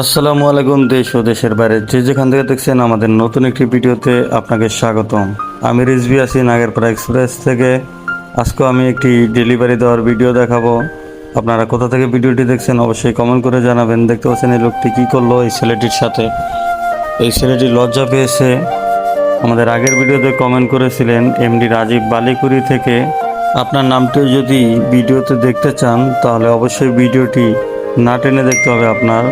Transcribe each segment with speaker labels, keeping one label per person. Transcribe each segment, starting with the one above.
Speaker 1: আসসালামু আলাইকুম দেশ ও দেশের বাইরে। যে যেখান থেকে দেখছেন আমাদের নতুন একটি ভিডিওতে আপনাকে স্বাগতম। আমি রিজভি আছি নাগেরপাড়া এক্সপ্রেস থেকে। আজকে আমি একটি ডেলিভারি দেওয়ার ভিডিও দেখাবো। আপনারা কোথা থেকে ভিডিওটি দেখছেন অবশ্যই কমেন্ট করে জানাবেন। দেখতে পাচ্ছেন এই লোকটি কী করল এই ছেলেটির সাথে। এই ছেলেটি লজ্জা পেয়েছে। আমাদের আগের ভিডিওতে কমেন্ট করেছিলেন এমডি রাজীব বালিকুড়ি থেকে। আপনার নামটি যদি ভিডিওতে দেখতে চান, তাহলে অবশ্যই ভিডিওটি না টেনে দেখতে হবে আপনার।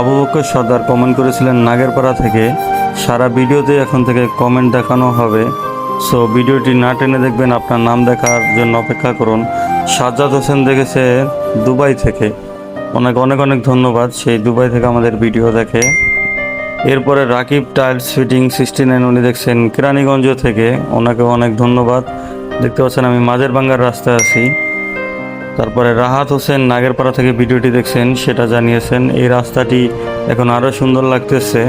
Speaker 1: আবু বকর সর্দার কমেন্ট করেছিলেন, নাগেরপাড়া থেকে সারা ভিডিওতে এখন থেকে কমেন্ট দেখানো হবে। সো ভিডিওটি না টেনে দেখবেন, আপনার নাম দেখার জন্য অপেক্ষা করুন। সাজ্জাদ হোসেন দেখেছে দুবাই থেকে। অনেক অনেক অনেক ধন্যবাদ, সেই দুবাই থেকে আমাদের ভিডিও দেখে। এরপরে Rakib tiles fitting sixty nine উনি দেখছেন, কেরানীগঞ্জ থেকে। ওনাকে অনেক ধন্যবাদ। দেখতে পাচ্ছেন, আমি মাঝের বাঙ্গার রাস্তায় আছি। তারপরে রাহাত হোসেন নাগেরপাড়া থেকে ভিডিওটি দেখছেন, সেটা জানিয়েছেন, এই রাস্তাটি এখন আরও সুন্দর লাগতেছে।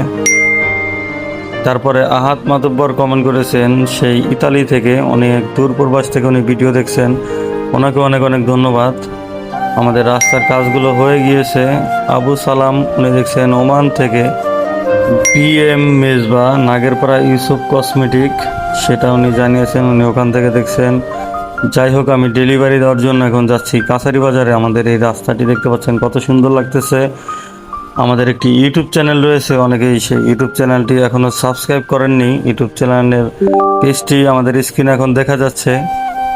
Speaker 1: তারপরে আহাত মাতব্বর কমেন্ট করেছেন, সেই ইতালি থেকে অনেক দূর প্রবাস থেকে উনি ভিডিও দেখছেন। ওনাকে অনেক অনেক ধন্যবাদ। আমাদের রাস্তার কাজগুলো হয়ে গিয়েছে। আবু সালাম, উনি দেখছেন ওমান থেকে। P M Mezba, Nagerpara Yusuf cosmetic. সেটা উনি জানিয়েছেন, উনি ওখান থেকে দেখছেন। যাই হোক, আমি ডেলিভারি দেওয়ার জন্য এখন যাচ্ছি। কাছারি বাজারে আমাদের এই রাস্তাটি দেখতে পাচ্ছেন, কত সুন্দর লাগতেছে। আমাদের একটি ইউটিউব চ্যানেল রয়েছে, অনেকেই সেই ইউটিউব চ্যানেলটি এখনও সাবস্ক্রাইব করেননি। ইউটিউব চ্যানেলের পেজটি আমাদের স্ক্রিনে এখন দেখা যাচ্ছে।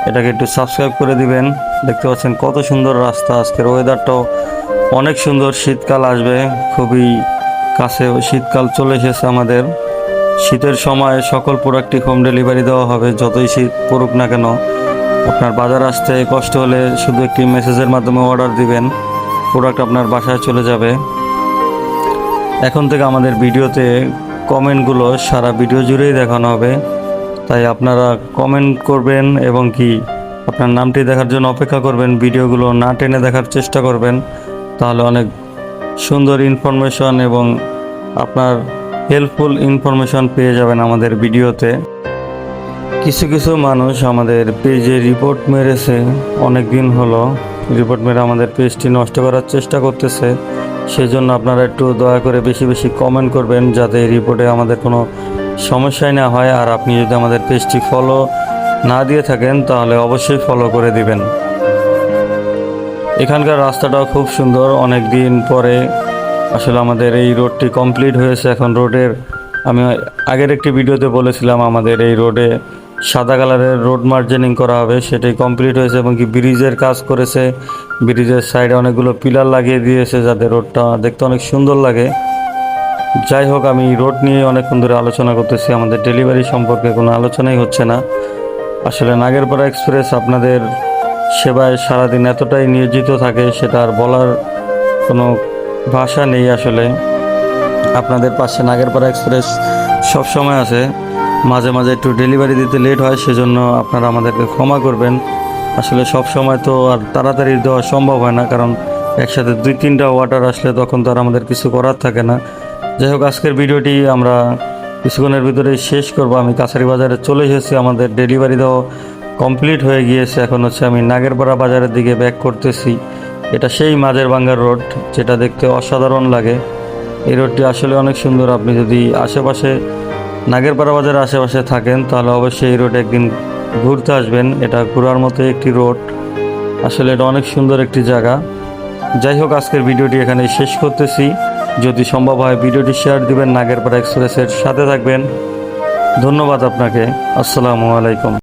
Speaker 1: এটাকে একটু সাবস্ক্রাইব করে দিবেন। দেখতে পাচ্ছেন কত সুন্দর রাস্তা। আজকের ওয়েদারটাও অনেক সুন্দর। শীতকাল আসবে, খুবই কাছে শীতকাল চলে এসেছে আমাদের। শীতের সময় সকল প্রোডাক্টই হোম ডেলিভারি দেওয়া হবে, যতই শীত পড়ুক না কেন। আপনার বাজার আসতে কষ্ট হলে শুধু একটি মেসেজের মাধ্যমে অর্ডার দিবেন প্রোডাক্ট আপনার বাসায় চলে যাবে। এখন থেকে আমাদের ভিডিওতে কমেন্টগুলো সারা ভিডিও জুড়েই দেখানো হবে। তাই আপনারা কমেন্ট করবেন এবং কি আপনার নামটি দেখার জন্য অপেক্ষা করবেন ভিডিওগুলো না টেনে দেখার চেষ্টা করবেন, তাহলে অনেক সুন্দর ইনফরমেশন এবং আপনার হেল্পফুল ইনফরমেশন পেয়ে যাবেন আমাদের ভিডিওতে। কিছু কিছু মানুষ আমাদের পেজে রিপোর্ট মেরেছে। অনেক দিন হলো রিপোর্ট মেরে আমাদের পেজটি নষ্ট করার চেষ্টা করতেছে। সেজন্য আপনারা একটু দয়া করে বেশি বেশি কমেন্ট করবেন যাতে এই রিপোর্টে আমাদের কোনো সমস্যাই না হয়। আর আপনি যদি আমাদের পেজটি ফলো না দিয়ে থাকেন, তাহলে অবশ্যই ফলো করে দিবেন। এখানকার রাস্তাটাও খুব সুন্দর। অনেক দিন পরে আসলে আমাদের এই রোডটি কমপ্লিট হয়েছে এখন রোডের, আমি আগের একটি ভিডিওতে বলেছিলাম আমাদের এই রোডে সাদা কালারের রোড মার্জেনিং করা হবে সেটাই কমপ্লিট হয়েছে এবং কি ব্রিজের কাজ করেছে। ব্রিজের সাইডে অনেকগুলো পিলার লাগিয়ে দিয়েছে যাতে রোডটা দেখতে অনেক সুন্দর লাগে। যাই হোক, আমি রোড নিয়ে অনেকক্ষণ ধরে আলোচনা করতেছি, আমাদের ডেলিভারি সম্পর্কে কোনো আলোচনাই হচ্ছে না। আসলে নাগেরপাড়া এক্সপ্রেস আপনাদের সেবায় সারাদিন এতটাই নিয়োজিত থাকে, সেটা আর বলার কোনো ভাষা নেই আসলে। আপনাদের পাশে নাগেরপাড়া এক্সপ্রেস সব সময় আছে মাঝে মাঝে একটু ডেলিভারি দিতে লেট হয়, সেজন্য আপনারা আমাদেরকে ক্ষমা করবেন। আসলে সব সময় তো আর তাড়াতাড়ি দেওয়া সম্ভব হয় না, কারণ একসাথে দুই তিনটা ওয়াটার আসলে তখন তো আর আমাদের কিছু করার থাকে না। যাই হোক, আজকের ভিডিওটি আমরা কিছুক্ষণের ভিতরে শেষ করব। আমি কাছারি বাজারে চলে এসেছি, আমাদের ডেলিভারি দেওয়া কমপ্লিট হয়ে গিয়েছে। এখন হচ্ছে আমি নাগেরপাড়া বাজারের দিকে ব্যাক করতেছি। এটা সেই মাঝের বাঙ্গার রোড, যেটা দেখতে অসাধারণ লাগে। এই রোডটি আসলে অনেক সুন্দর। আপনি যদি আশেপাশে, নাগেরপাড়া বাজারের আশেপাশে থাকেন, তাহলে অবশ্যই এই রোডে একদিন ঘুরতে আসবেন। এটা ঘোরার মতো একটি রোড। আসলে এটা অনেক সুন্দর একটি জায়গা। যাই হোক, আজকের ভিডিওটি এখানে শেষ করতেছি। যদি সম্ভব হয়, ভিডিওটি শেয়ার দিবেন নাগেরপাড়া এক্সপ্রেসের সাথে থাকবেন। ধন্যবাদ আপনাকে। আসসালামু আলাইকুম।